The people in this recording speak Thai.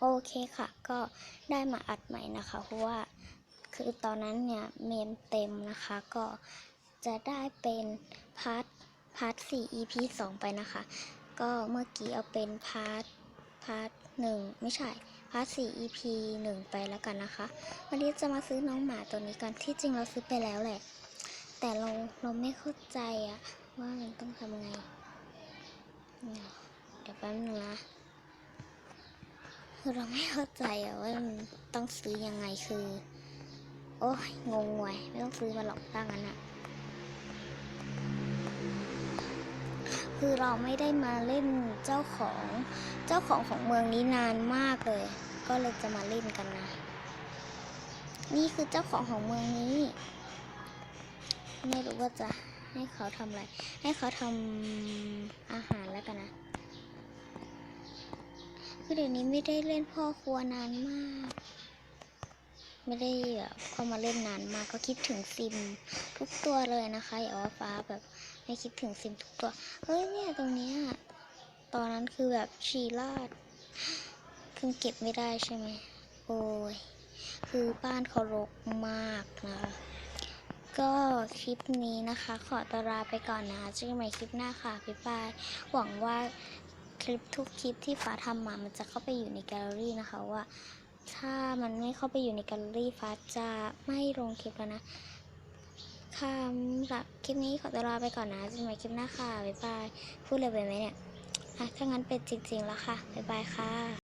โอเคค่ะ ก็ได้มาอัดใหม่นะคะ เพราะว่าคือตอนนั้นเนี่ยเมมเต็มนะคะ ก็จะได้เป็นพาร์ทพาร์ทสี่ EP สองไปนะคะ ก็เมื่อกี้เอาเป็นพาร์ทพาร์ทหนึ่งไม่ใช่พาร์ทสี่ EP หนึ่งไปแล้วกันนะคะ วันนี้จะมาซื้อน้องหมาตัวนี้กันที่จริงเราซื้อไปแล้วแหละ แต่เราเราไม่เข้าใจอะว่ามันต้องทำไง เดี๋ยวแป๊บนึงนะ คือเราไม่เข้าใจอะว่ามันต้องซื้อยังไงคือ โอ้ยงงว่ะไม่ต้องซื้อมาหรอกถ้างั้นอะคือเราไม่ได้มาเล่นเจ้าของเจ้าของของเมืองนี้นานมากเลย ก็เลยจะมาเล่นกันนะ นี่คือเจ้าของของเมืองนี้ ไม่รู้ว่าจะให้เขาทำอะไร ให้เขาทำอาหารแล้วกันนะ คือเดี๋ยวนี้ไม่ได้เล่นพ่อครัวนานมาก ไม่ได้แบบเข้ามาเล่นนานมากก็คิดถึงซิมทุกตัวเลยนะคะอย่าว่าฟ้าแบบไม่คิดถึงซิมทุกตัว เฮ้ยเนี่ยตรงเนี้ยตอนนั้นคือแบบชีลาดคือเก็บไม่ได้ใช่ไหมโอ้ยคือบ้านเขารกมากนะคะก็คลิปนี้นะคะ ขอตวลาไปก่อนนะเจอกันใหม่คลิปหน้าค่ะบ๊ายบายหวังว่า ลิปทุกคลิปที่ฟ้าทำมา มันจะเข้าไปอยู่ในแกลเลอรี่นะคะว่า ถ้ามันไม่เข้าไปอยู่ในแกลเลอรี่ฟ้าจะไม่ลงคลิปแล้วนะค่ะสำหรับคลิปนี้ขอตัวลาไปก่อนนะจนใหม่คลิปหน้าค่ะ บ๊ายบาย พูดเลยไปไหมเนี่ยอะถ้างั้นเป็นจริงๆแล้วค่ะ บ๊ายบายค่ะ